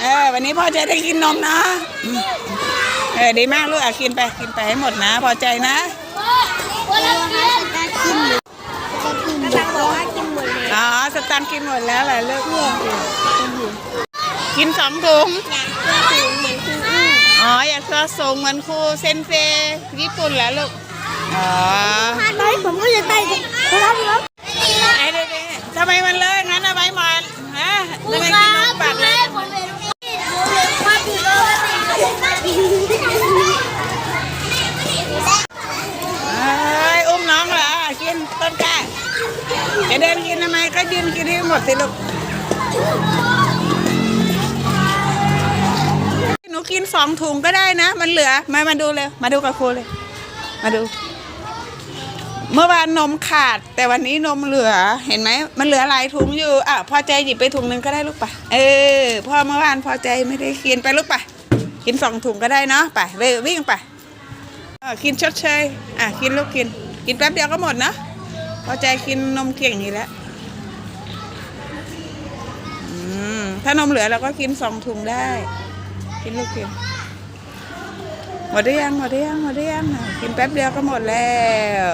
เออวันนี้พ่อจะได้กินนมนะอืมเออดีมากลูกอะกินไปกินไปให้หมดนะ พอใจนะวันละเดือนจะกินจะกินจะบอกว่ากินหมดเลยอ๋อสตังค์กินหมดแล้วแหละลูกกินสองถุงตัวสูงเหมือนคุณอื้ออ๋ออยากตัวสูงเหมือนครูเซนเซญี่ปุ่นแล้วลูกอ๋อพลาดไหมผมก็จะได้ครับครับไอ้เด็กๆทำไมมันเลอะงั้นเอาไว้มันฮะทำไมกินนมปากเลย ผมเห็นพลาดผิดเลย เอุ้มน้องเหรอกินต้นกล้าจะเดินกินทำไมก็ยืนกินให้หมดสิลูกหนูกินสองถุงก็ได้นะ มันเหลือ มามาดูเลย มาดูกับครูเลย มาดู เมื่อวานนมขาด แต่วันนี้นมเหลือ เห็นไหม มันเหลือหลายถุงอยู่ อะ พอใจหยิบไปถุงหนึงก็ได้ลูกปะเออ พ่อเมื่อวานพอใจไม่ได้กินไปลูกปะ กินสองถุงก็ได้เนาะไปเลยวิ่งไปกินชดเชยอะกินลูกกิน กินแป๊บเดียวก็หมดนะพอใจกินนมเก่ยงนี่แหล้วถ้านมเหลือเราก็กินสองถุงได้ กินลูกกินหมดหรือยังหมดหรือยังหมดหรือยังอะกินแป๊บเดียวก็หมดแล้ว